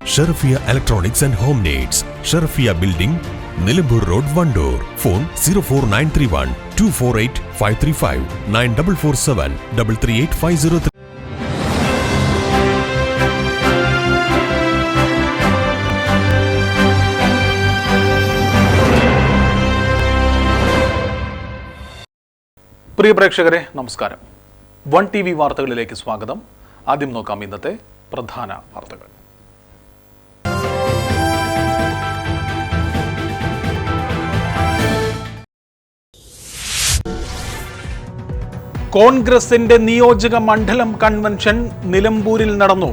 Sherafia electronics and home needs Sherfia building Nilambur road Wandoor. Phone zero four nine three one two four eight five three five nine double four seven double three eight five zero three പ്രിയ പ്രേക്ഷകരെ നമസ്കാരം. One T V വാർത്തകളിലേക്ക് സ്വാഗതം. ആദ്യം നോക്കാം ഇന്നത്തെ പ്രധാന വാർത്തകൾ. കോൺഗ്രസിന്റെ നിയോജക മണ്ഡലം കൺവെൻഷൻ നിലമ്പൂരിൽ നടന്നു.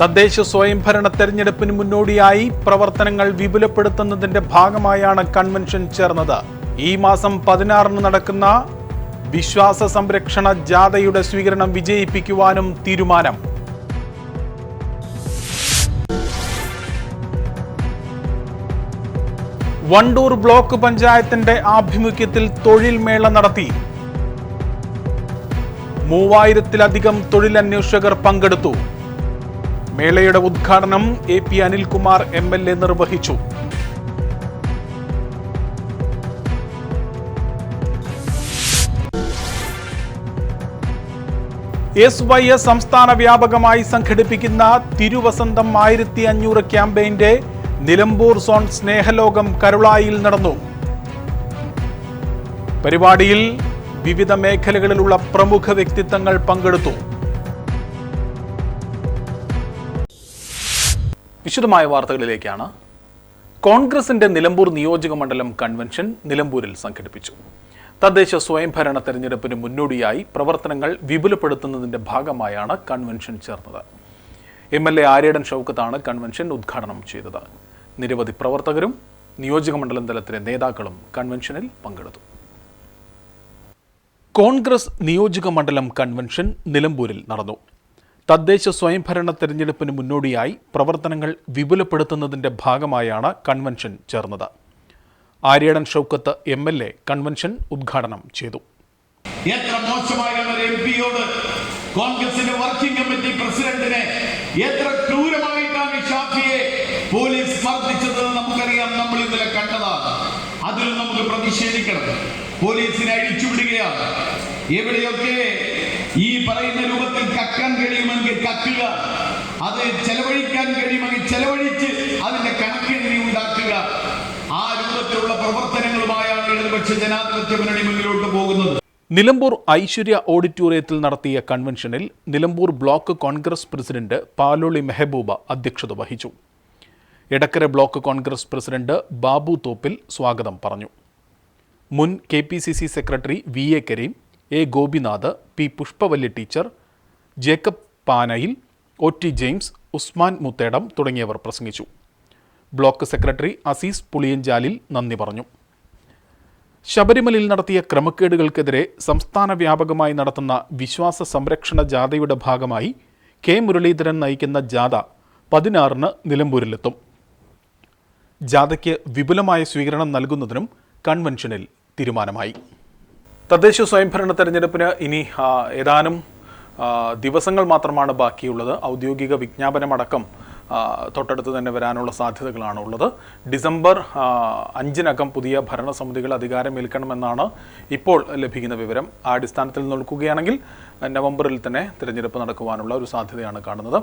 തദ്ദേശ സ്വയംഭരണ തെരഞ്ഞെടുപ്പിന് മുന്നോടിയായി പ്രവർത്തനങ്ങൾ വിപുലപ്പെടുത്തുന്നതിന്റെ ഭാഗമായാണ് കൺവെൻഷൻ ചേർന്നത്. ഈ മാസം പതിനാറിന് നടക്കുന്ന വിശ്വാസ സംരക്ഷണ ജാഥയുടെ സ്വീകരണം വിജയിപ്പിക്കുവാനും തീരുമാനം. വണ്ടൂർ ബ്ലോക്ക് പഞ്ചായത്തിന്റെ ആഭിമുഖ്യത്തിൽ തൊഴിൽ മേള നടത്തി. മൂവായിരത്തിലധികം തൊഴിലന്വേഷകർ പങ്കെടുത്തു. മേളയുടെ ഉദ്ഘാടനം A P Anilkumar M L A നിർവഹിച്ചു. എസ് വൈ എസ് സംസ്ഥാന വ്യാപകമായി സംഘടിപ്പിക്കുന്ന തിരുവസന്തം ആയിരത്തി അഞ്ഞൂറ് ക്യാമ്പയിന്റെ നിലമ്പൂർ സോൺ സ്നേഹലോകം കരുളായിൽ നടന്നു. പരിപാടിയിൽ വിവിധ മേഖലകളിലുള്ള പ്രമുഖ വ്യക്തിത്വങ്ങൾ പങ്കെടുത്തു. വിശദമായ വാർത്തകളിലേക്കാണ്. കോൺഗ്രസിന്റെ നിലമ്പൂർ നിയോജക മണ്ഡലം കൺവെൻഷൻ നിലമ്പൂരിൽ സംഘടിപ്പിച്ചു. തദ്ദേശ സ്വയംഭരണ തെരഞ്ഞെടുപ്പിന് മുന്നോടിയായി പ്രവർത്തനങ്ങൾ വിപുലപ്പെടുത്തുന്നതിന്റെ ഭാഗമായാണ് കൺവെൻഷൻ ചേർന്നത്. എം എൽ എ ആര്യടൻ ഷൗക്കത്താണ് കൺവെൻഷൻ ഉദ്ഘാടനം ചെയ്തത്. നിരവധി പ്രവർത്തകരും നിയോജക മണ്ഡലം തലത്തിലെ നേതാക്കളും കൺവെൻഷനിൽ പങ്കെടുത്തു. കോൺഗ്രസ് നിയോജക മണ്ഡലം കൺവെൻഷൻ നിലമ്പൂരിൽ നടന്നു. തദ്ദേശ സ്വയംഭരണ തെരഞ്ഞെടുപ്പിന് മുന്നോടിയായി പ്രവർത്തനങ്ങൾ വിപുലപ്പെടുത്തുന്നതിന്റെ ഭാഗമായാണ് കൺവെൻഷൻ ചേർന്നത്. Aryadan Shoukath M L A convention ഉദ്ഘാടനം ചെയ്തു. എത്ര മോശമായാണ് ഒരു എം കോൺഗ്രസിന്റെ വർക്കിംഗ് കമ്മിറ്റി പ്രസിഡന്റിനെ എത്ര ക്രൂരമായിട്ടാണ് ഷാഫിയെ പോലീസ് മർദ്ദിച്ചത് നമുക്കറിയാം. നമ്മൾ ഇന്നലെ കണ്ടതാണ്. അതിൽ നമുക്ക് പ്രതിഷേധിക്കണം. പോലീസിനെ അഴിച്ചുവിടുകയാണ് എവിടെയൊക്കെ ഈ പറയുന്ന രൂപത്തിൽ കക്കാൻ കഴിയുമെങ്കിൽ കക്കുക. അത് ചെലവഴിക്കാൻ കഴിയുമെങ്കിൽ ചെലവഴിച്ച് അതിന്റെ കണക്കെണ്ണി ഉണ്ടാക്കുക. ആ രൂപത്തിലുള്ള പ്രവർത്തനങ്ങളുമായാണ് ഇടതുപക്ഷ ജനാധിപത്യ മുന്നണി മുന്നിലോട്ട് പോകുന്നത്. നിലമ്പൂർ ഐശ്വര്യ ഓഡിറ്റോറിയത്തിൽ നടത്തിയ കൺവെൻഷനിൽ നിലമ്പൂർ ബ്ലോക്ക് കോൺഗ്രസ് പ്രസിഡന്റ് പാലോളി മെഹബൂബ അധ്യക്ഷത വഹിച്ചു. എടക്കര ബ്ലോക്ക് കോൺഗ്രസ് പ്രസിഡന്റ് ബാബു തോപ്പിൽ സ്വാഗതം പറഞ്ഞു. മുൻ K P C C secretary V A Kareem A Gopinath P Pushpavalli teacher Jacob Panayil O T James Usman Muthedam തുടങ്ങിയവർ പ്രസംഗിച്ചു. ബ്ലോക്ക് സെക്രട്ടറി അസീസ് പുളിയഞ്ചാലിൽ നന്ദി പറഞ്ഞു. ശബരിമലയിൽ നടത്തിയ ക്രമക്കേടുകൾക്കെതിരെ സംസ്ഥാന വ്യാപകമായി നടത്തുന്ന വിശ്വാസ സംരക്ഷണ ജാഥയുടെ ഭാഗമായി കെ മുരളീധരൻ നയിക്കുന്ന ജാഥ പതിനാറിന് നിലമ്പൂരിലെത്തും. ജാഥയ്ക്ക് വിപുലമായ സ്വീകരണം നൽകുന്നതിനും കൺവെൻഷനിൽ തീരുമാനമായി. തദ്ദേശ സ്വയംഭരണ തെരഞ്ഞെടുപ്പിന് ഇനി ഏതാനും ദിവസങ്ങൾ മാത്രമാണ് ബാക്കിയുള്ളത്. ഔദ്യോഗിക വിജ്ഞാപനമടക്കം തൊട്ടടുത്ത് തന്നെ വരാനുള്ള സാധ്യതകളാണ് ഉള്ളത് ഡിസംബർ അഞ്ചിനകം പുതിയ ഭരണസമിതികൾ അധികാരമേൽക്കണമെന്നാണ് ഇപ്പോൾ ലഭിക്കുന്ന വിവരം. ആ അടിസ്ഥാനത്തിൽ നോക്കുകയാണെങ്കിൽ നവംബറിൽ തന്നെ തിരഞ്ഞെടുപ്പ് നടക്കുവാനുള്ള ഒരു സാധ്യതയാണ് കാണുന്നത്.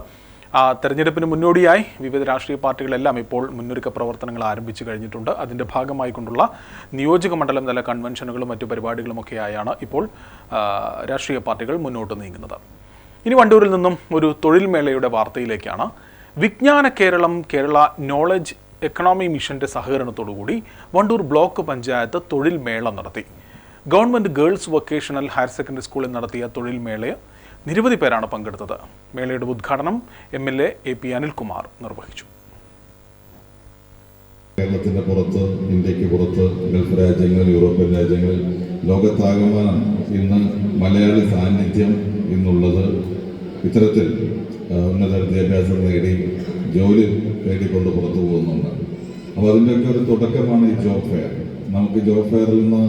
തെരഞ്ഞെടുപ്പിന് മുന്നോടിയായി വിവിധ രാഷ്ട്രീയ പാർട്ടികളെല്ലാം ഇപ്പോൾ മുന്നൊരുക്ക പ്രവർത്തനങ്ങൾ ആരംഭിച്ചു കഴിഞ്ഞിട്ടുണ്ട്. അതിന്റെ ഭാഗമായി കൊണ്ടുള്ള നിയോജക മണ്ഡലം തല കൺവെൻഷനുകളും മറ്റു പരിപാടികളുമൊക്കെയായാണ് ഇപ്പോൾ രാഷ്ട്രീയ പാർട്ടികൾ മുന്നോട്ട് നീങ്ങുന്നത്. ഇനി വണ്ടൂരിൽ നിന്നും ഒരു തൊഴിൽ മേളയുടെ വാർത്തയിലേക്കാണ്. വിജ്ഞാന കേരളം കേരള നോളജ് എക്കണോമി മിഷന്റെ സഹകരണത്തോടുകൂടി വണ്ടൂർ ബ്ലോക്ക് പഞ്ചായത്ത് തൊഴിൽ മേള നടത്തി. Government girls vocational higher secondary സ്കൂളിൽ നടത്തിയ തൊഴിൽ മേളയെ നിരവധി പേരാണ് പങ്കെടുത്തത്. മേളയുടെ ഉദ്ഘാടനം M L A A P Anilkumar നിർവഹിച്ചു. കേരളത്തിന്റെ പുറത്ത് ഇന്ത്യയ്ക്ക് പുറത്ത് ഗൾഫ് രാജ്യങ്ങൾ യൂറോപ്യൻ രാജ്യങ്ങൾ ലോകത്താകമാനം ഇന്ന് മലയാളി സാന്നിധ്യം എന്നുള്ളത് ഇത്തരത്തിൽ ഉന്നത വിദ്യാഭ്യാസം നേടി ജോലി നേടിക്കൊണ്ട് പുറത്തു പോകുന്നുണ്ട്. അപ്പോൾ അതിന്റെയൊക്കെ ഒരു തുടക്കമാണ് ഈ ജോബ് ഫെയർ. നമുക്ക് ജോബ് ഫെയറിൽ നിന്ന്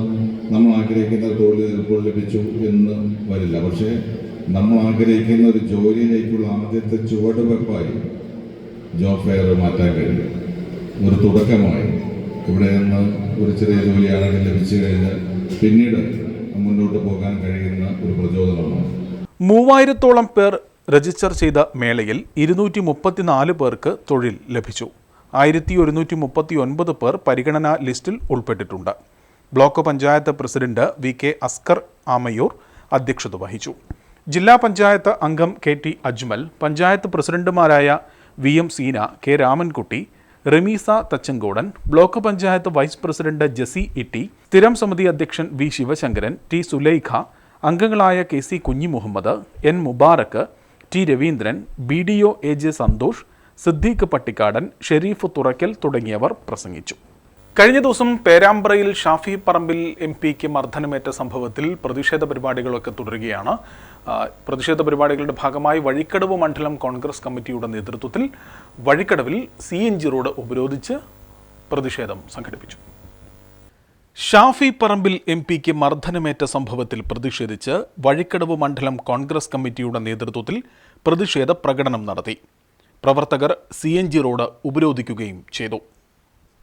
നമ്മൾ ആഗ്രഹിക്കുന്ന തൊഴിൽ ചിലപ്പോൾ ലഭിച്ചു എന്ന് വരില്ല. പക്ഷേ നമ്മൾ ആഗ്രഹിക്കുന്ന ഒരു ജോലിയിലേക്കുള്ള ആദ്യത്തെ ചുവടുവെപ്പായി ജോബ് ഫെയർ മാറ്റാൻ കഴിയും ഒരു തുടക്കമായി. ഇവിടെ നിന്ന് ഒരു ചെറിയ ജോലിയാണെങ്കിൽ ലഭിച്ചു കഴിഞ്ഞാൽ പിന്നീട് മുന്നോട്ട് പോകാൻ കഴിയുന്ന ഒരു പ്രചോദനമാണ്. മൂവായിരത്തോളം പേർ രജിസ്റ്റർ ചെയ്ത മേളയിൽ ഇരുന്നൂറ്റി മുപ്പത്തിനാല് പേർക്ക് തൊഴിൽ ലഭിച്ചു. ആയിരത്തി ഒരുന്നൂറ്റി മുപ്പത്തി ഒൻപത് പേർ പരിഗണനാ ലിസ്റ്റിൽ ഉൾപ്പെട്ടിട്ടുണ്ട്. Block panchayat president V K Askar Amayur അധ്യക്ഷത വഹിച്ചു. ജില്ലാ പഞ്ചായത്ത് അംഗം കെ ടി അജ്മൽ പഞ്ചായത്ത് പ്രസിഡന്റുമാരായ V M Seena K Ramankutty Rameesa Thachankodan block panchayat vice president Jessy Itty സ്ഥിരം സമിതി അധ്യക്ഷൻ വി ശിവശങ്കരൻ ടി സുലൈഖ അംഗങ്ങളായ K C Kunhimuhammad N Mubarak T Raveendran B D O A J Santhosh Siddique Pattikkadan Shareef Thurakkal തുടങ്ങിയവർ പ്രസംഗിച്ചു. കഴിഞ്ഞ ദിവസം പേരാമ്പ്രയിൽ Shafi Parambil M പിക്ക് മർദ്ദനമേറ്റ സംഭവത്തിൽ പ്രതിഷേധ പരിപാടികളൊക്കെ തുടരുകയാണ്. പ്രതിഷേധ പരിപാടികളുടെ ഭാഗമായി വഴിക്കടവ് മണ്ഡലം കോൺഗ്രസ് കമ്മിറ്റിയുടെ നേതൃത്വത്തിൽ വഴിക്കടവിൽ സി എൻ ജി റോഡ് ഉപരോധിച്ച് പ്രതിഷേധം സംഘടിപ്പിച്ചു. ഷാഫി പറമ്പിൽ എം പിക്ക് മർദ്ദനമേറ്റ സംഭവത്തിൽ പ്രതിഷേധിച്ച് വഴിക്കടവ് മണ്ഡലം കോൺഗ്രസ് കമ്മിറ്റിയുടെ നേതൃത്വത്തിൽ പ്രതിഷേധ പ്രകടനം നടത്തി. പ്രവർത്തകർ സി എൻ ജി റോഡ് ഉപരോധിക്കുകയും ചെയ്തു.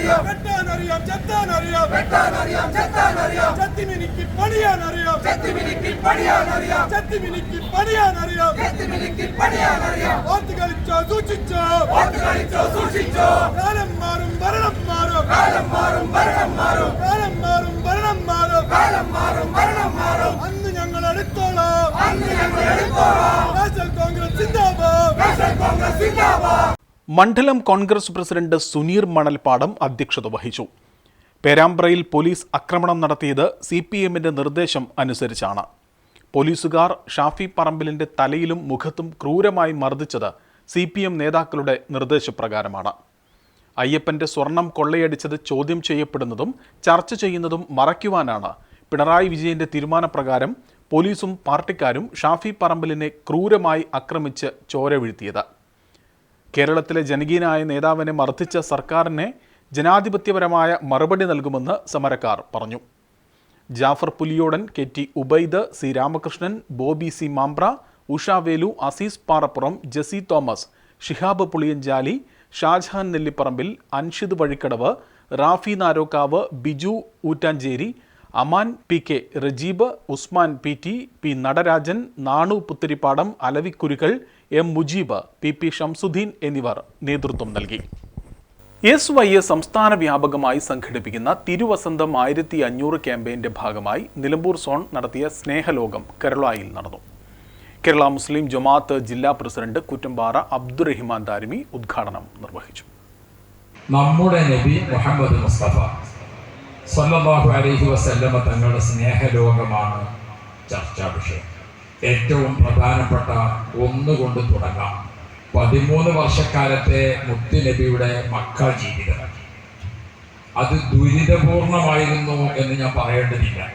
കമ്മികളെ കാക്കിയിട്ട അറിയാം ചെത്താൻ അറിയാം. ഓർത്ത് അറിയാം ചെത്താൻ അറിയാം. വെട്ടാനറിയാം ചെത്താനറിയാം വെട്ടാനറിയാം ചെത്താനറിയാം വെട്ടാനറിയാം ചെത്താനറിയാം ചത്തിമിനിക്ക് ചത്തിമിനിക്ക് പണിയാനറിയാം ചത്തിമിനിക്ക് പണിയാനറിയാം ചത്തിമിനിക്ക് പണിയാനറിയാം കളിച്ചോ സൂക്ഷിച്ചോ. ഓത്ത് കളിച്ചോ സൂക്ഷിച്ചോ. കാലം മാറും ഭരണം മാറും. കാലം മാറും ഭരണം മാറും. കാലം മാറും ഭരണം മാറും. കാലം മാറും ഭരണം മാറും. അന്ന് ഞങ്ങൾ എടുത്തോളാം. അന്ന് ഞങ്ങൾ എടുത്തോളാം. നാഷണൽ കോൺഗ്രസ് സിന്ദാബാദ്. നാഷണൽ കോൺഗ്രസ് സിന്ദാബാദ്. മണ്ഡലം കോൺഗ്രസ് പ്രസിഡന്റ് സുനീർ മണൽപാടം അധ്യക്ഷത വഹിച്ചു. പേരാമ്പ്രയിൽ പോലീസ് ആക്രമണം നടത്തിയത് സി പി എമ്മിന്റെ നിർദ്ദേശം അനുസരിച്ചാണ്. പോലീസുകാർ ഷാഫി പറമ്പിലിന്റെ തലയിലും മുഖത്തും ക്രൂരമായി മർദ്ദിച്ചത് സി പി എം നേതാക്കളുടെ നിർദ്ദേശപ്രകാരമാണ്. അയ്യപ്പന്റെ സ്വർണം കൊള്ളയടിച്ചത് ചോദ്യം ചെയ്യപ്പെടുന്നതും ചർച്ച ചെയ്യുന്നതും മറയ്ക്കുവാനാണ് പിണറായി വിജയന്റെ തീരുമാനപ്രകാരം പോലീസും പാർട്ടിക്കാരും ഷാഫി പറമ്പിലിനെ ക്രൂരമായി ആക്രമിച്ച് ചോര വീഴ്ത്തിയത് കേരളത്തിലെ ജനകീയനായ നേതാവിനെ മർദ്ദിച്ച സർക്കാരിനെ ജനാധിപത്യപരമായ മറുപടി നൽകുമെന്ന് സമരക്കാർ പറഞ്ഞു. Jafar Puliyodan K T Ubaid C Ramakrishnan Bobby C Mambra Ushavelu Azeez Parappuram Jessy Thomas Shihab Puliyanchali Shajahan Nelliparambil Anshid Vazhikkadavu Rafi Narokkavu Biju Oottancheri Aman P K Rajeeb Usman P T P Natarajan Nanu Puthirippadam Alavikurukkal M Mujeeb P P Shamsuddin എന്നിവർ നേതൃത്വം നൽകി. S Y S സംസ്ഥാന വ്യാപകമായി സംഘടിപ്പിക്കുന്ന തിരുവസന്തം ആയിരത്തി അഞ്ഞൂറ് ക്യാമ്പയിന്റെ ഭാഗമായി നിലമ്പൂർ സോൺ നടത്തിയ സ്നേഹലോകം കേരളയിൽ നടന്നു. കേരള മുസ്ലിം ജമാഅത്ത് ജില്ലാ പ്രസിഡന്റ് കുറ്റമ്പാറ അബ്ദുറഹിമാൻ ദാരിമി ഉദ്ഘാടനം നിർവഹിച്ചു. നമ്മുടെ നബി മുഹമ്മദ് മുസ്തഫ സല്ലല്ലാഹു തങ്ങളുടെ സ്നേഹലോകമാണ് ചർച്ചാ വിഷയം ഏറ്റവും പ്രധാനപ്പെട്ട ഒന്നുകൊണ്ട് തുടങ്ങാം. പതിമൂന്ന് വർഷക്കാലത്തെ മുത്തുനബിയുടെ മക്ക ജീവിതം. അത് ദുരിതപൂർണമായിരുന്നു എന്ന് ഞാൻ പറയേണ്ടതില്ല.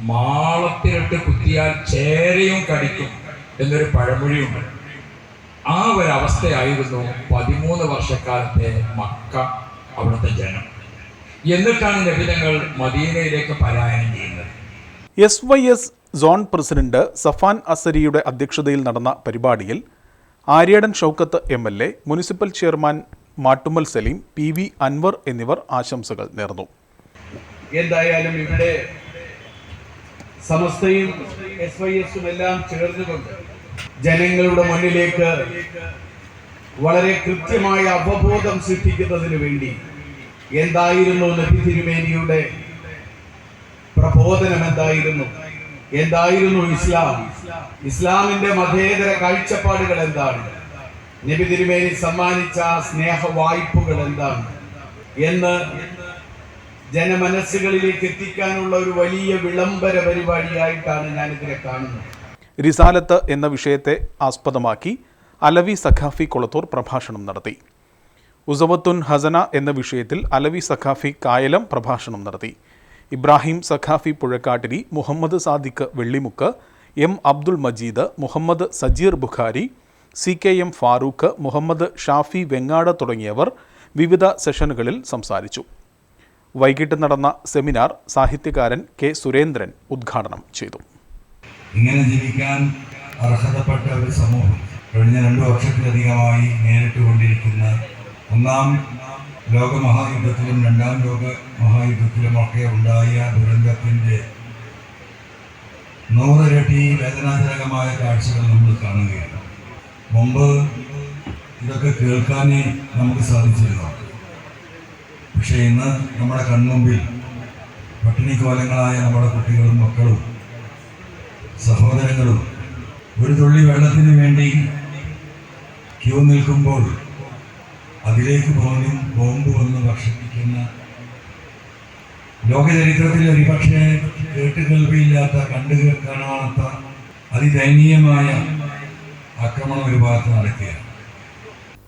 മാളത്തിലിട്ട് കുത്തിയാൽ ചേരയും കടിക്കും എന്നൊരു പഴമൊഴിയുണ്ട്. ആ ഒരു അവസ്ഥയായിരുന്നു പതിമൂന്ന് വർഷക്കാലത്തെ മക്ക അവിടുത്തെ ജനം എന്നിട്ടാണ് ലഭിതങ്ങൾ മദീനയിലേക്ക് പലായനം ചെയ്യുന്നത്. S Y S zone president Safan അസരിയുടെ അധ്യക്ഷതയിൽ നടന്ന പരിപാടിയിൽ Aryadan Shoukath M L A municipal chairman Mattummal Saleem P V Anvar എന്നിവർ ആശംസകൾ നേർന്നു. എന്തായാലും ഇവിടെ സമസ്തയും എസ് വൈ എസും എല്ലാം ചേർന്നുകൊണ്ട് ജനങ്ങളുടെ മുന്നിലേക്ക് വളരെ കൃത്യമായ അവബോധം സൃഷ്ടിക്കുന്നതിന് വേണ്ടി എന്തായിരുന്നു നബി തിരുമേനിയുടെ പ്രബോധനം എന്തായിരുന്നു എന്തായിരുന്നു ഇസ്ലാം? ഇസ്ലാമിന്റെ മതേതര കാഴ്ചപ്പാടുകൾ എന്താണ്? നബി തിരുമേനി സമ്മാനിച്ച സ്നേഹ വായ്പകൾ എന്താണ്? എന്ന് ജനമനസ്സുകളിലേക്ക് എത്തിക്കാനുള്ള ഒരു വലിയ വിളംബര പരിപാടിയായിട്ടാണ് ഞാനിതിനെ കാണുന്നത്. റിസാലത്ത് എന്ന വിഷയത്തെ ആസ്പദമാക്കി അലവി സഖാഫി കൊളത്തൂർ പ്രഭാഷണം നടത്തി. ഉസവത്തുൻ ഹസന എന്ന വിഷയത്തിൽ അലവി സഖാഫി കായലം പ്രഭാഷണം നടത്തി. Ibrahim Saqafi Puzhakkattiri Muhammad Sadiq Vellimukku M Abdul Majeed Muhammad Sajeer Bukhari C K M Farooq Muhammad Shafi Vengad തുടങ്ങിയവർ വിവിധ സെഷനുകളിൽ സംസാരിച്ചു. വൈകിട്ട് നടന്ന സെമിനാർ സാഹിത്യകാരൻ കെ സുരേന്ദ്രൻ ഉദ്ഘാടനം ചെയ്തു. ഇങ്ങനെ ജീവിക്കാൻ അർഹതപ്പെട്ട ഒരു സമൂഹം കഴിഞ്ഞ രണ്ടു വർഷത്തിലധികമായി നേരിട്ടുകൊണ്ടിരിക്കുന്ന ഒന്നാം ലോക മഹായുദ്ധത്തിലും രണ്ടാം ലോക മഹായുദ്ധത്തിലുമൊക്കെ ഉണ്ടായ ദുരന്തത്തിന്റെ നൂറിരട്ടി വേദനാജനകമായ കാഴ്ചകൾ നമ്മൾ കാണുകയാണ്. മുമ്പ് ഇതൊക്കെ കേൾക്കാനേ നമുക്ക് സാധിച്ചിരുന്നു. പക്ഷേ ഇന്ന് നമ്മുടെ കൺമുമ്പിൽ പട്ടിണിക്കോലങ്ങളായ നമ്മുടെ കുട്ടികളും മക്കളും സഹോദരങ്ങളും ഒരു തുള്ളി വെള്ളത്തിന് വേണ്ടി ക്യൂ നിൽക്കുമ്പോൾ അതിലേക്ക് പോലും ബോംബ് വന്ന് ഭക്ഷിപ്പിക്കുന്ന ലോകചരിത്രത്തിൽ ഒരുപക്ഷെ കേട്ടുകേൾവിയില്ലാത്ത കണ്ടു കാണാത്ത അതിദയനീയമായ ആക്രമണം ഒരു ഭാഗത്ത് നടക്കുകയാണ്.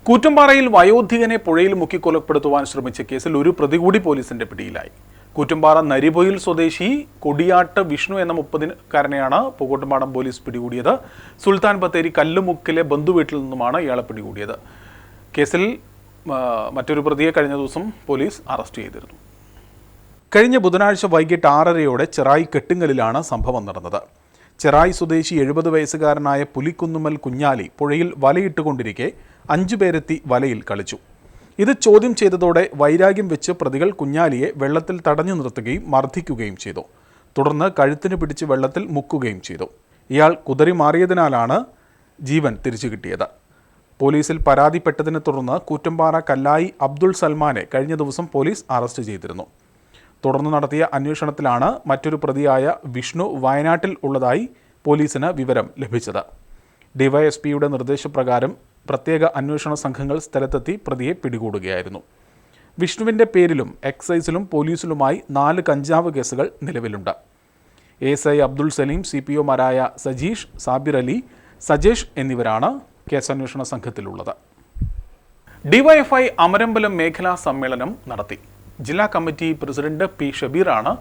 കൂറ്റമ്പാറയിൽ വയോധികനെ പുഴയിൽ മുക്കിക്കൊലപ്പെടുത്തുവാൻ ശ്രമിച്ച കേസിൽ ഒരു പ്രതി കൂടി പോലീസിന്റെ പിടിയിലായി. കൂറ്റമ്പാറ നരിപൊയിൽ സ്വദേശി കൊടിയാട്ട് വിഷ്ണു എന്ന മുപ്പതിനക്കാരനെയാണ് പൂക്കോട്ടുംപാടം പോലീസ് പിടികൂടിയത്. സുൽത്താൻ ബത്തേരി കല്ലുമുക്കിലെ ബന്ധുവീട്ടിൽ നിന്നുമാണ് ഇയാളെ പിടികൂടിയത്. കേസിൽ മറ്റൊരു പ്രതിയെ കഴിഞ്ഞ ദിവസം പോലീസ് അറസ്റ്റ് ചെയ്തിരുന്നു. കഴിഞ്ഞ ബുധനാഴ്ച വൈകിട്ട് ആറരയോടെ ചെറായി കെട്ടുങ്ങലിലാണ് സംഭവം നടന്നത്. ചെറായി സ്വദേശി എഴുപത് വയസ്സുകാരനായ പുലിക്കുന്നുമ്മൽ കുഞ്ഞാലി പുഴയിൽ വലയിട്ടുകൊണ്ടിരിക്കെ അഞ്ചു പേരെത്തി വലയിൽ കളിച്ചു. ഇത് ചോദ്യം ചെയ്തതോടെ വൈരാഗ്യം വെച്ച് പ്രതികൾ കുഞ്ഞാലിയെ വെള്ളത്തിൽ തടഞ്ഞു നിർത്തുകയും മർദ്ദിക്കുകയും ചെയ്തു. തുടർന്ന് കഴുത്തിന് പിടിച്ച് വെള്ളത്തിൽ മുക്കുകയും ചെയ്തു. ഇയാൾ കുതറി മാറിയതിനാലാണ് ജീവൻ തിരിച്ചു കിട്ടിയത്. പോലീസിൽ പരാതിപ്പെട്ടതിനെ തുടർന്ന് കൂറ്റമ്പാറ കല്ലായി അബ്ദുൾ സൽമാനെ കഴിഞ്ഞ ദിവസം പോലീസ് അറസ്റ്റ് ചെയ്തിരുന്നു. തുടർന്ന് നടത്തിയ അന്വേഷണത്തിലാണ് മറ്റൊരു പ്രതിയായ വിഷ്ണു വയനാട്ടിൽ ഉള്ളതായി പോലീസിന് വിവരം ലഭിച്ചത്. ഡിവൈഎസ്പിയുടെ നിർദ്ദേശപ്രകാരം പ്രത്യേക അന്വേഷണ സംഘങ്ങൾ സ്ഥലത്തെത്തി പ്രതിയെ പിടികൂടുകയായിരുന്നു. വിഷ്ണുവിന്റെ പേരിലും എക്സൈസിലും പോലീസിലുമായി നാല് കഞ്ചാവ് കേസുകൾ നിലവിലുണ്ട്. S I Abdul Salim C P ഒമാരായ Sajeesh Sabir Ali Sajesh എന്നിവരാണ് കേസന്വേഷണ സംഘത്തിലുള്ളത്. ഡിവൈഎഫ്ഐ അമരമ്പലം മേഖലാ സമ്മേളനം നടത്തി. ജില്ലാ കമ്മിറ്റി പ്രസിഡന്റ് പി ഷബീറാണ്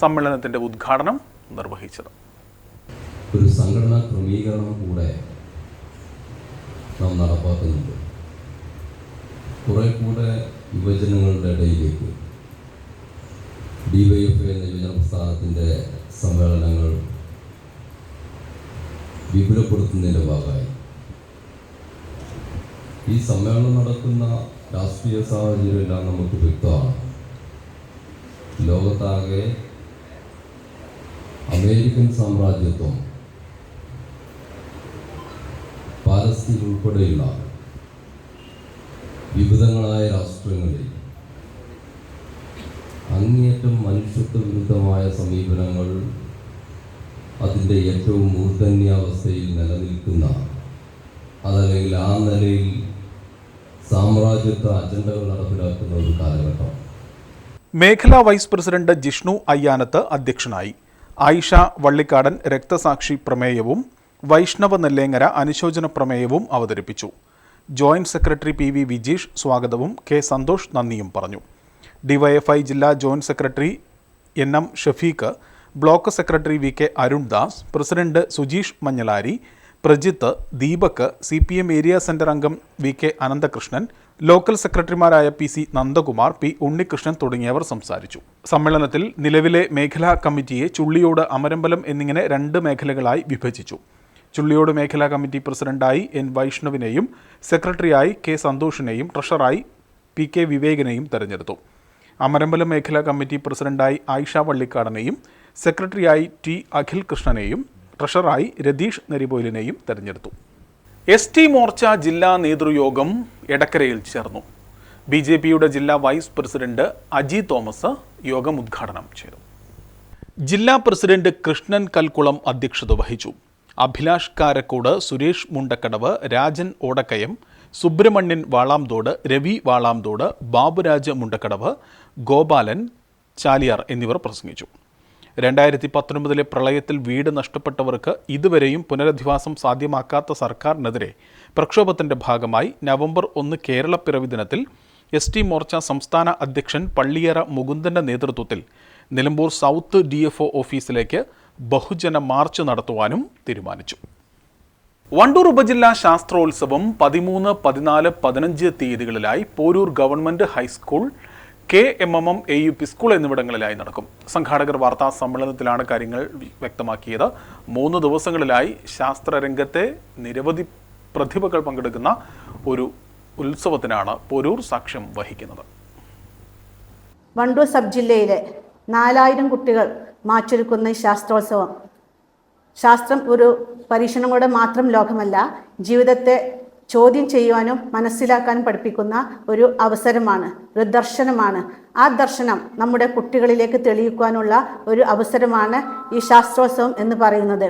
സമ്മേളനത്തിന്റെ ഉദ്ഘാടനം നിർവഹിച്ചത്. ഒരു സംഘടനാ ക്രമീകരണം കൂടെ നാം നടപ്പാക്കുന്നുണ്ട്. കുറെ കൂടെ യുവജനങ്ങളുടെ ഇടയിലേക്ക് ഡിവൈഎഫ്ഐ എന്ന യുവജന പ്രസ്ഥാനത്തിന്റെ സമ്മേളനങ്ങൾ വിപുലപ്പെടുത്തുന്നതിന്റെ ഭാഗമായി ഈ സമ്മേളനം നടക്കുന്ന രാഷ്ട്രീയ സാഹചര്യം എല്ലാം നമുക്ക് വ്യക്തമാണ്. ലോകത്താകെ അമേരിക്കൻ സാമ്രാജ്യത്വം പാലസ്തീൻ ഉൾപ്പെടെയുള്ള വിവിധങ്ങളായ രാഷ്ട്രങ്ങളിൽ അങ്ങേയറ്റം മനുഷ്യത്വ വിരുദ്ധമായ സമീപനങ്ങൾ അതിന്റെ ഏറ്റവും മൂർധന്യാവസ്ഥയിൽ നിലനിൽക്കുന്ന അതല്ലെങ്കിൽ ആ നിലയിൽ സാമ്രാജ്യത്വ അജണ്ടകൾ നടപ്പിലാക്കുന്ന ഒരു കാലഘട്ടം. മേഖലാ വൈസ് പ്രസിഡന്റ് ജിഷ്ണു അയ്യാനത്ത് അധ്യക്ഷനായി. ആയിഷ വള്ളിക്കാടൻ രക്തസാക്ഷി പ്രമേയവും വൈഷ്ണവ നെല്ലേങ്ങര അനുശോചന പ്രമേയവും അവതരിപ്പിച്ചു. Joint secretary P V Vijeesh സ്വാഗതവും കെ സന്തോഷ് നന്ദിയും പറഞ്ഞു. ഡിവൈഎഫ്ഐ ജില്ലാ joint secretary N M Shafeeq block secretary V K Arundas president Sujeesh Manjalari Prajith Deepak C P M area centre അംഗം വി കെ അനന്തകൃഷ്ണൻ ലോക്കൽ സെക്രട്ടറിമാരായ P C Nandakumar P Unnikrishnan തുടങ്ങിയവർ സംസാരിച്ചു. സമ്മേളനത്തിൽ നിലവിലെ മേഖലാ കമ്മിറ്റിയെ ചുള്ളിയോട് അമരമ്പലം എന്നിങ്ങനെ രണ്ട് മേഖലകളായി വിഭജിച്ചു. ചുള്ളിയോട് മേഖലാ കമ്മിറ്റി പ്രസിഡന്റായി എൻ വൈഷ്ണവിനെയും സെക്രട്ടറിയായി കെ സന്തോഷിനെയും ട്രഷറായി പി കെ വിവേകിനെയും തെരഞ്ഞെടുത്തു. അമരമ്പലം മേഖലാ കമ്മിറ്റി പ്രസിഡന്റായി ആയിഷ വള്ളിക്കാടനെയും സെക്രട്ടറിയായി ടി അഖിൽ കൃഷ്ണനെയും ട്രഷറായി രതീഷ് നരിബോയിലിനെയും തെരഞ്ഞെടുത്തു. എസ് ടി മോർച്ച ജില്ലാ നേതൃയോഗം എടക്കരയിൽ ചേർന്നു. ബി ജെ പിയുടെ ജില്ലാ വൈസ് പ്രസിഡന്റ് അജി തോമസ് യോഗം ഉദ്ഘാടനം ചെയ്തു. ജില്ലാ പ്രസിഡന്റ് കൃഷ്ണൻ കൽക്കുളം അധ്യക്ഷത വഹിച്ചു. അഭിലാഷ് കാരക്കോട് സുരേഷ് മുണ്ടക്കടവ് രാജൻ ഓടക്കയം സുബ്രഹ്മണ്യൻ വാളാംതോട് രവി വാളാംതോട് ബാബുരാജ് മുണ്ടക്കടവ് ഗോപാലൻ ചാലിയാർ എന്നിവർ പ്രസംഗിച്ചു. രണ്ടായിരത്തി പത്തൊൻപതിലെ പ്രളയത്തിൽ വീട് നഷ്ടപ്പെട്ടവർക്ക് ഇതുവരെയും പുനരധിവാസം സാധ്യമാക്കാത്ത സർക്കാരിനെതിരെ പ്രക്ഷോഭത്തിന്റെ ഭാഗമായി നവംബർ ഒന്ന് കേരളപ്പിറവി ദിനത്തിൽ എസ് ടി മോർച്ച സംസ്ഥാന അധ്യക്ഷൻ പള്ളിയറ മുകുന്ദന്റെ നേതൃത്വത്തിൽ നിലമ്പൂർ സൗത്ത് ഡി ഓഫീസിലേക്ക് ബഹുജന മാർച്ച് നടത്തുവാനും തീരുമാനിച്ചു. വണ്ടൂർ ഉപജില്ലാ ശാസ്ത്രോത്സവം പതിമൂന്ന് പതിനാല് പതിനഞ്ച് തീയതികളിലായി Poroor government high school K M M M A U P school എന്നിവിടങ്ങളിലായി നടക്കും. സംഘാടകർ വാർത്താ സമ്മേളനത്തിലാണ് കാര്യങ്ങൾ വ്യക്തമാക്കിയത്. മൂന്ന് ദിവസങ്ങളിലായി ശാസ്ത്രരംഗത്തെ നിരവധി പ്രതിഭകൾ പങ്കെടുക്കുന്ന ഒരു ഉത്സവത്തിനാണ് പോരൂർ സാക്ഷ്യം വഹിക്കുന്നത്. വണ്ടൂർ സബ് ജില്ലയിലെ നാലായിരം കുട്ടികൾ മാറ്റൊരുക്കുന്ന ശാസ്ത്രോത്സവം. ശാസ്ത്രം ഒരു പരീക്ഷണങ്ങളുടെ മാത്രം ലോകമല്ല ജീവിതത്തെ ചോദ്യം ചെയ്യുവാനും മനസ്സിലാക്കാനും പഠിപ്പിക്കുന്ന ഒരു അവസരമാണ് ഒരു ദർശനമാണ്. ആ ദർശനം നമ്മുടെ കുട്ടികളിലേക്ക് തെളിയിക്കുവാനുള്ള ഒരു അവസരമാണ് ഈ ശാസ്ത്രോത്സവം എന്ന് പറയുന്നത്.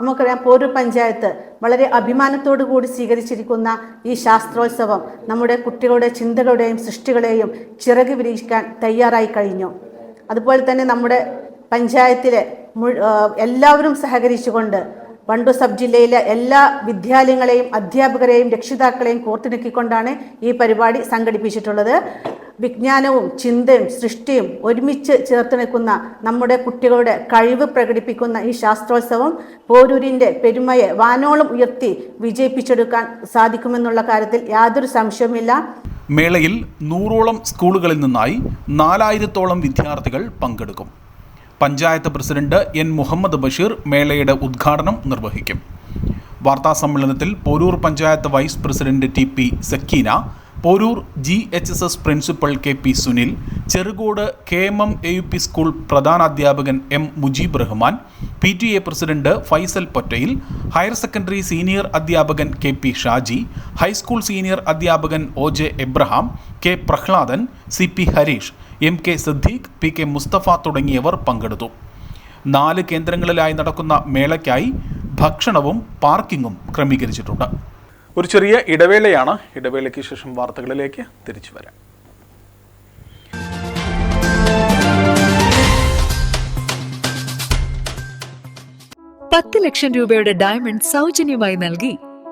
നമുക്കറിയാം പോരൂർ പഞ്ചായത്ത് വളരെ അഭിമാനത്തോടു കൂടി സ്വീകരിച്ചിരിക്കുന്ന ഈ ശാസ്ത്രോത്സവം നമ്മുടെ കുട്ടികളുടെ ചിന്തകളുടെയും സൃഷ്ടികളെയും ചിറക് വിരിയിക്കാൻ തയ്യാറായി കഴിഞ്ഞു. അതുപോലെ തന്നെ നമ്മുടെ പഞ്ചായത്തിലെ എല്ലാവരും സഹകരിച്ചുകൊണ്ട് വണ്ടൂർ സബ് ജില്ലയിലെ എല്ലാ വിദ്യാലയങ്ങളെയും അധ്യാപകരെയും രക്ഷിതാക്കളെയും കോർത്തിണക്കിക്കൊണ്ടാണ് ഈ പരിപാടി സംഘടിപ്പിച്ചിട്ടുള്ളത്. വിജ്ഞാനവും ചിന്തയും സൃഷ്ടിയും ഒരുമിച്ച് ചേർത്ത് നിൽക്കുന്ന നമ്മുടെ കുട്ടികളുടെ കഴിവ് പ്രകടിപ്പിക്കുന്ന ഈ ശാസ്ത്രോത്സവം പോരൂരിന്റെ പെരുമയെ വാനോളം ഉയർത്തി വിജയിപ്പിച്ചെടുക്കാൻ സാധിക്കുമെന്നുള്ള കാര്യത്തിൽ യാതൊരു സംശയവുമില്ല. മേളയിൽ നൂറോളം സ്കൂളുകളിൽ നിന്നായി നാലായിരത്തോളം വിദ്യാർത്ഥികൾ പങ്കെടുക്കും. പഞ്ചായത്ത് പ്രസിഡന്റ് എൻ മുഹമ്മദ് ബഷീർ മേളയുടെ ഉദ്ഘാടനം നിർവഹിക്കും. വാർത്താ സമ്മേളനത്തിൽ Poroor panchayat vice president T P Sakkeena Poroor G H S S principal K P Sunil Cherukode K M M A U P school പ്രധാനാധ്യാപകൻ M Mujeeb Rahman P T A president Faisal Pottayil higher secondary senior അധ്യാപകൻ K P Shaji high school senior അധ്യാപകൻ O J Abraham K Prahladan C P Harish M K Siddique P K Mustafa തുടങ്ങിയവർ പങ്കെടുത്തു. നാല് കേന്ദ്രങ്ങളിലായി നടക്കുന്ന മേളയ്ക്കായി ഭക്ഷണവും പാർക്കിങ്ങും ക്രമീകരിച്ചിട്ടുണ്ട്. ഒരു ചെറിയ ഇടവേളയാണ്. ഇടവേളയ്ക്ക് ശേഷം വാർത്തകളിലേക്ക് തിരിച്ചു വരാം. പത്ത് ലക്ഷം രൂപയുടെ ഡയമണ്ട് സൗജന്യമായി നൽകി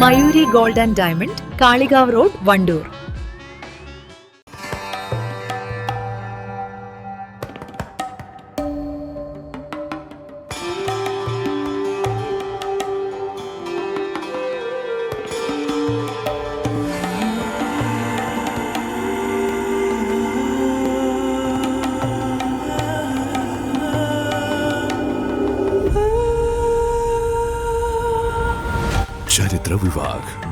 Mayuri gold and diamond Kalikavu road Wandoor.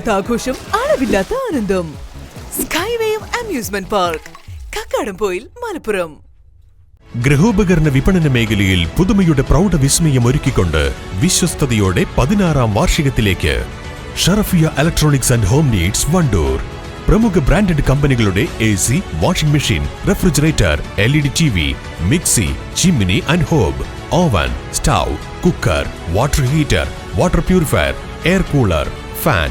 അതിരില്ലാത്ത ആഘോഷം അളവില്ലാത്ത ആനന്ദം. സ്കൈവേയും അമ്യൂസ്മെന്റ് പാർക്ക് കക്കാടംപോയിൽ മലപ്പുറം. ഗൃഹോപകരണ വിപണന മേഖലയിൽ പുതുമയുടെ പ്രൗഢ വിസ്മയം ഒരുക്കിക്കൊണ്ട് വിശ്വസ്തയോടെ പതിനാറാം വാർഷികത്തിലേക്ക്. Sharafia electronics and home needs Wandoor. പ്രമുഖ ബ്രാൻഡഡ് കമ്പനികളുടെ A C washing machine refrigerator L E D T V mixie chimney and hob oven stove cooker water heater water purifier air cooler fan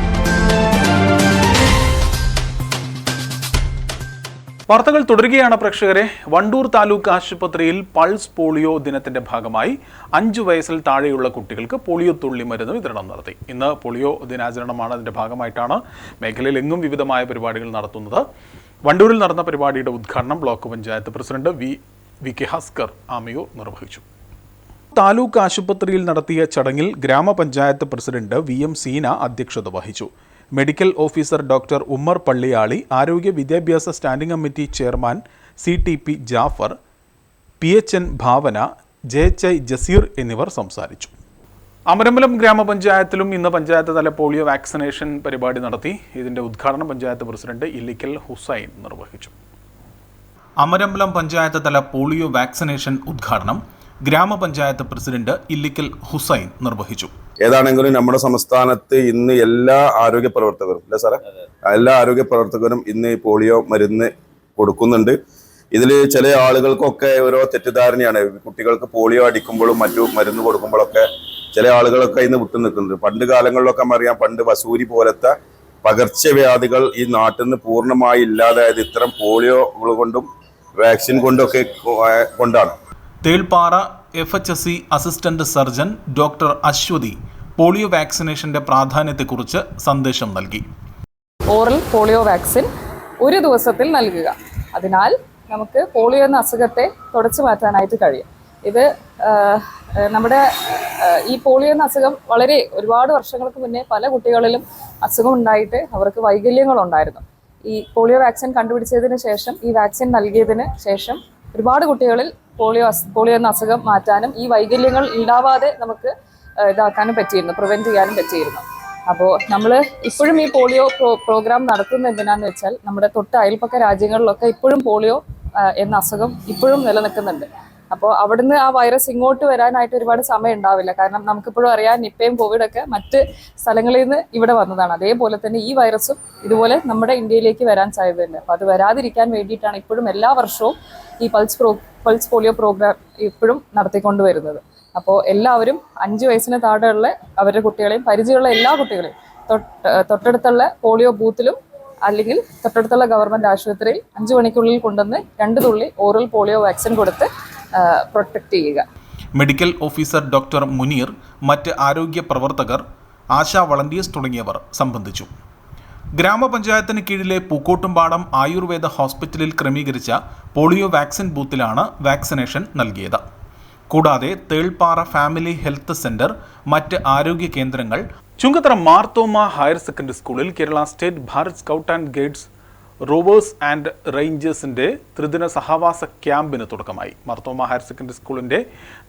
വാർത്തകൾ തുടരുകയാണ് പ്രേക്ഷകരെ. വണ്ടൂർ താലൂക്ക് ആശുപത്രിയിൽ pulse polio ദിനത്തിന്റെ ഭാഗമായി അഞ്ചു വയസ്സിൽ താഴെയുള്ള കുട്ടികൾക്ക് പോളിയോ തുള്ളി മരുന്ന് വിതരണം നടത്തി. ഇന്ന് പോളിയോ ദിനാചരണമാണ് അതിന്റെ ഭാഗമായിട്ടാണ് മേഖലയിൽ എങ്ങും വിവിധമായ പരിപാടികൾ നടത്തുന്നത്. വണ്ടൂരിൽ നടന്ന പരിപാടിയുടെ ഉദ്ഘാടനം block panchayat president V V K Haskar Amayo നിർവഹിച്ചു. താലൂക്ക് ആശുപത്രിയിൽ നടത്തിയ ചടങ്ങിൽ ഗ്രാമപഞ്ചായത്ത് പ്രസിഡന്റ് വി എം സീന അധ്യക്ഷത വഹിച്ചു. Medical officer doctor Ummer Palliyali ആരോഗ്യ വിദ്യാഭ്യാസ standing committee chairman C T P Jafar P H N Bhavana J H I Jaseer എന്നിവർ സംസാരിച്ചു. അമരമ്പലം ഗ്രാമപഞ്ചായത്തിലും ഇന്ന് പഞ്ചായത്ത് തല പോളിയോ വാക്സിനേഷൻ പരിപാടി നടത്തി. ഇതിന്റെ ഉദ്ഘാടനം പഞ്ചായത്ത് പ്രസിഡന്റ് ഇല്ലിക്കൽ ഹുസൈൻ നിർവഹിച്ചു. അമരമ്പലം പഞ്ചായത്ത് തല പോളിയോ വാക്സിനേഷൻ ഉദ്ഘാടനം ഗ്രാമപഞ്ചായത്ത് പ്രസിഡന്റ് ഇല്ലിക്കൽ ഹുസൈൻ നിർവഹിച്ചു. ഏതാണെങ്കിലും നമ്മുടെ സംസ്ഥാനത്ത് ഇന്ന് എല്ലാ ആരോഗ്യ പ്രവർത്തകരും അല്ലേ സാറേ? എല്ലാ ആരോഗ്യ പ്രവർത്തകരും ഇന്ന് ഈ പോളിയോ മരുന്ന് കൊടുക്കുന്നുണ്ട്. ഇതിൽ ചില ആളുകൾക്കൊക്കെ ഓരോ തെറ്റിദ്ധാരണയാണ്. കുട്ടികൾക്ക് പോളിയോ അടിക്കുമ്പോഴും മറ്റു മരുന്ന് കൊടുക്കുമ്പോഴൊക്കെ ചില ആളുകളൊക്കെ ഇന്ന് വിട്ടു നിൽക്കുന്നുണ്ട്. പണ്ട് കാലങ്ങളിലൊക്കെ അറിയാം പണ്ട് വസൂരി പോലത്തെ പകർച്ചവ്യാധികൾ ഈ നാട്ടിൽ നിന്ന് പൂർണമായി ഇല്ലാതായത് ഇത്തരം പോളിയോ കൊണ്ടും വാക്സിൻ കൊണ്ടൊക്കെ കൊണ്ടാണ്. Thelppara F H S C assistant surgeon doctor Aswathi polio വാക്സിനേഷന്റെ പ്രാധാന്യത്തെക്കുറിച്ച് സന്ദേശം നൽകി. ഓറൽ പോളിയോ വാക്സിൻ ഒരു ദിവസത്തിൽ നൽകുക. അതിനാൽ നമുക്ക് പോളിയോ എന്ന അസുഖത്തെ തുടച്ചു മാറ്റാനായിട്ട് കഴിയും. ഇത് നമ്മുടെ ഈ പോളിയോ എന്ന അസുഖം വളരെ ഒരുപാട് വർഷങ്ങൾക്ക് മുന്നേ പല കുട്ടികളിലും അസുഖം ഉണ്ടായിട്ട് അവർക്ക് വൈകല്യങ്ങളുണ്ടായിരുന്നു. ഈ പോളിയോ വാക്സിൻ കണ്ടുപിടിച്ചതിന് ശേഷം ഈ വാക്സിൻ നൽകിയതിന് ശേഷം ഒരുപാട് കുട്ടികളിൽ പോളിയോ പോളിയോ എന്ന അസുഖം മാറ്റാനും ഈ വൈകല്യങ്ങൾ ഉണ്ടാവാതെ നമുക്ക് ഇതാക്കാനും പറ്റിയിരുന്നു പ്രിവെന്റ് ചെയ്യാനും പറ്റിയിരുന്നു. അപ്പോൾ നമ്മൾ ഇപ്പോഴും ഈ പോളിയോ പ്രോ പ്രോഗ്രാം നടത്തുന്ന എന്തിനാന്ന് വെച്ചാൽ നമ്മുടെ തൊട്ട് അയൽപ്പക്ക രാജ്യങ്ങളിലൊക്കെ ഇപ്പോഴും പോളിയോ എന്ന അസുഖം ഇപ്പോഴും നിലനിൽക്കുന്നുണ്ട്. അപ്പോൾ അവിടുന്ന് ആ വൈറസ് ഇങ്ങോട്ട് വരാനായിട്ട് ഒരുപാട് സമയം ഉണ്ടാവില്ല. കാരണം നമുക്കിപ്പോഴും അറിയാം നിപ്പയും കോവിഡൊക്കെ മറ്റ് സ്ഥലങ്ങളിൽ നിന്ന് ഇവിടെ വന്നതാണ്. അതേപോലെ തന്നെ ഈ വൈറസും ഇതുപോലെ നമ്മുടെ ഇന്ത്യയിലേക്ക് വരാൻ സാധ്യതയുണ്ട്. അപ്പോൾ അത് വരാതിരിക്കാൻ വേണ്ടിയിട്ടാണ് ഇപ്പോഴും എല്ലാ വർഷവും ഈ pulse pro pulse polio programme ഇപ്പോഴും നടത്തിക്കൊണ്ട് വരുന്നത്. അപ്പോൾ എല്ലാവരും അഞ്ച് വയസ്സിന് താഴെയുള്ള അവരുടെ കുട്ടികളെയും പരിചയമുള്ള എല്ലാ കുട്ടികളെയും തൊട്ട് തൊട്ടടുത്തുള്ള പോളിയോ ബൂത്തിലും അല്ലെങ്കിൽ തൊട്ടടുത്തുള്ള ഗവൺമെന്റ് ആശുപത്രിയിൽ അഞ്ച് മണിക്കുള്ളിൽ കൊണ്ടുവന്ന് രണ്ട് തുള്ളി ഓറൽ പോളിയോ വാക്സിൻ കൊടുത്ത് പ്രൊട്ടക്റ്റ് ചെയ്യുക. മെഡിക്കൽ ഓഫീസർ ഡോക്ടർ മുനീർ മറ്റ് ആരോഗ്യ പ്രവർത്തകർ ആശാ വളണ്ടിയേഴ്സ് തുടങ്ങിയവർ സംബന്ധിച്ചു. ഗ്രാമപഞ്ചായത്തിന് കീഴിലെ പൂക്കോട്ടുംപാടം ആയുർവേദ ഹോസ്പിറ്റലിൽ ക്രമീകരിച്ച പോളിയോ വാക്സിൻ ബൂത്തിലാണ് വാക്സിനേഷൻ നൽകിയത്. കൂടാതെ തേൾപ്പാറ ഫാമിലി ഹെൽത്ത് സെന്റർ മറ്റ് ആരോഗ്യ കേന്ദ്രങ്ങൾ ചുങ്കത്തറ മാർത്തോമ ഹയർ സെക്കൻഡറി സ്കൂളിൽ Kerala state Bharat scout and guides rovers and റേഞ്ചേഴ്സിന്റെ ത്രിദിന സഹവാസ ക്യാമ്പിന് തുടക്കമായി. മർത്തോമ ഹയർ സെക്കൻഡറി സ്കൂളിന്റെ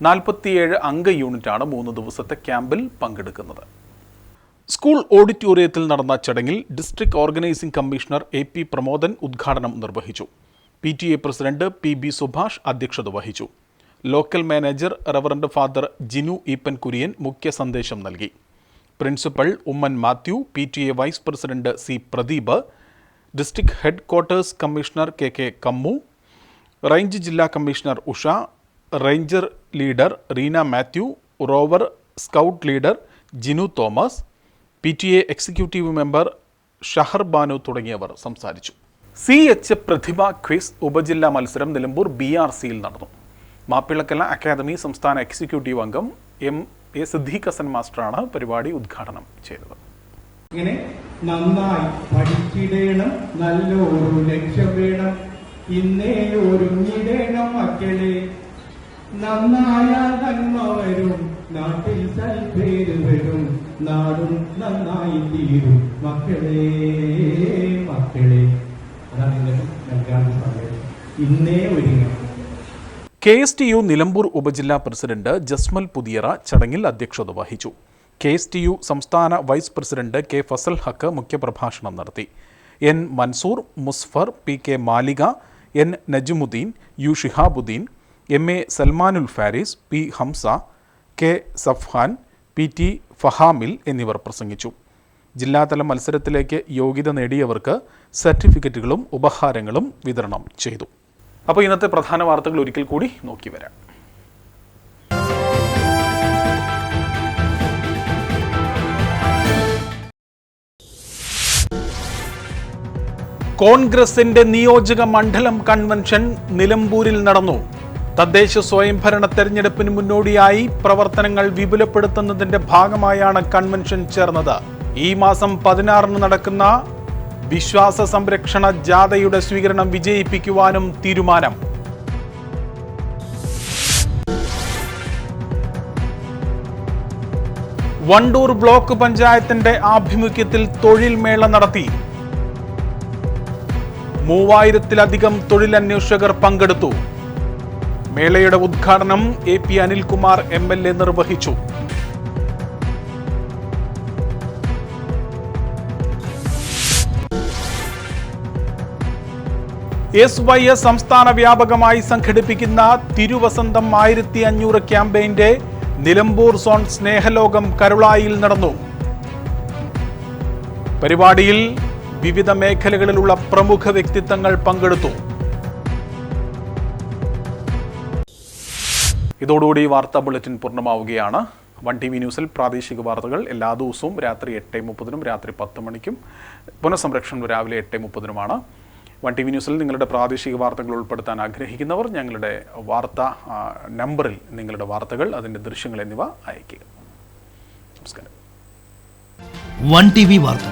നാൽപ്പത്തിയേഴ് അംഗ യൂണിറ്റാണ് മൂന്ന് ദിവസത്തെ ക്യാമ്പിൽ പങ്കെടുക്കുന്നത്. സ്കൂൾ ഓഡിറ്റോറിയത്തിൽ നടന്ന ചടങ്ങിൽ district organising commissioner A P Pramodan ഉദ്ഘാടനം നിർവഹിച്ചു. P T A president P B Subhash അധ്യക്ഷത വഹിച്ചു. Local manager reverend father Jinu Eapen Kurian മുഖ്യ സന്ദേശം നൽകി. Principal Oommen Mathew P T A vice president C Pradeep district headquarters commissioner K K Kammu range ജില്ലാ commissioner Usha ranger leader Reena Mathew rover scout leader Jinu Thomas P T A executive member Shahar Banu തുടങ്ങിയവർ സംസാരിച്ചു. C H പ്രതിഭ quiz ഉപജില്ലാ മത്സരം Nilambur B R സിയിൽ നടന്നു. Mappilakala academy സംസ്ഥാന executive അംഗം M A Siddique Hasan മാസ്റ്ററാണ് പരിപാടി ഉദ്ഘാടനം ചെയ്തത്. ഇങ്ങനെ നന്നായി പഠിച്ചിടേണം നല്ല ഒരു ലക്ഷ്യം വേണം. ഇന്നേ ഒരുങ്ങിടേണം മക്കളെ. നന്നായ നന്മ വരും നാട്ടിൽ സൽപേര് വരും നാടും നന്നായി തീരും. മക്കളെ മക്കളെ. ഇന്നേ ഒരുങ്ങണം. K S T U Nilambur ഉപജില്ലാ പ്രസിഡന്റ് ജസ്മൽ പുതിയറ ചടങ്ങിൽ അധ്യക്ഷത വഹിച്ചു. കെ എസ് ടി യു സംസ്ഥാന vice president K Fazal Haq മുഖ്യപ്രഭാഷണം നടത്തി. N Mansoor Musfar P K Malika N Najumudheen U Shihabudheen M A Salmanul Faris P Hamsa K Safhan P T Fahamil എന്നിവർ പ്രസംഗിച്ചു. ജില്ലാതല മത്സരത്തിലേക്ക് യോഗ്യത നേടിയവർക്ക് സർട്ടിഫിക്കറ്റുകളും ഉപഹാരങ്ങളും വിതരണം ചെയ്തു. അപ്പോൾ ഇന്നത്തെ പ്രധാന വാർത്തകൾ ഒരിക്കൽ കൂടി നോക്കി വരാം. കോൺഗ്രസിന്റെ നിയോജക മണ്ഡലം കൺവെൻഷൻ നിലമ്പൂരിൽ നടന്നു. തദ്ദേശ സ്വയംഭരണ തെരഞ്ഞെടുപ്പിന് മുന്നോടിയായി പ്രവർത്തനങ്ങൾ വിപുലപ്പെടുത്തുന്നതിന്റെ ഭാഗമായാണ് കൺവെൻഷൻ ചേർന്നത്. ഈ മാസം പതിനാറിന് നടക്കുന്ന വിശ്വാസ സംരക്ഷണ ജാഥയുടെ സ്വീകരണം വിജയിപ്പിക്കുവാനും തീരുമാനം. വണ്ടൂർ ബ്ലോക്ക് പഞ്ചായത്തിന്റെ ആഭിമുഖ്യത്തിൽ തൊഴിൽ മേള നടത്തി. മൂവായിരത്തിലധികം തൊഴിലന്വേഷകർ പങ്കെടുത്തു. മേളയുടെ ഉദ്ഘാടനം A P Anilkumar M L A നിർവഹിച്ചു. എസ് വൈ എസ് സംസ്ഥാന വ്യാപകമായി സംഘടിപ്പിക്കുന്ന തിരുവസന്തം ആയിരത്തി അഞ്ഞൂറ് ക്യാമ്പയിന്റെ നിലമ്പൂർ സോൺ സ്നേഹലോകം കരുളായിൽ നടന്നു. പരിപാടിയിൽ വിവിധ മേഖലകളിലുള്ള പ്രമുഖ വ്യക്തിത്വങ്ങൾ പങ്കെടുത്തു. ഇതോടുകൂടി വാർത്താ ബുള്ളറ്റിൻ പൂർണമാവുകയാണ്. വൺ ടി വി ന്യൂസിൽ പ്രാദേശിക വാർത്തകൾ എല്ലാ ദിവസവും രാത്രി എട്ട് മുപ്പതിനും രാത്രി പത്ത് മണിക്കും. പുനഃസംരക്ഷണം രാവിലെ എട്ട് മുപ്പതിനുമാണ്. വൺ ടി വി ന്യൂസിൽ നിങ്ങളുടെ പ്രാദേശിക വാർത്തകൾ ഉൾപ്പെടുത്താൻ ആഗ്രഹിക്കുന്നവർ ഞങ്ങളുടെ വാർത്താ നമ്പറിൽ നിങ്ങളുടെ വാർത്തകൾ അതിന്റെ ദൃശ്യങ്ങൾ എന്നിവ അയയ്ക്കുക. നമസ്കാരം. വൺ ടി വി വാർത്തകൾ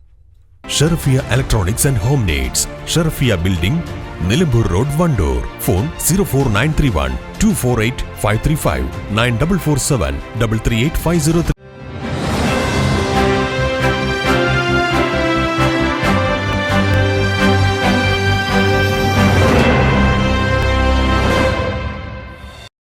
Sherfia electronics and home needs Sherfia building Nilambur road Wandoor phone zero four nine three one two four eight five three five nine double four seven double three eight five zero three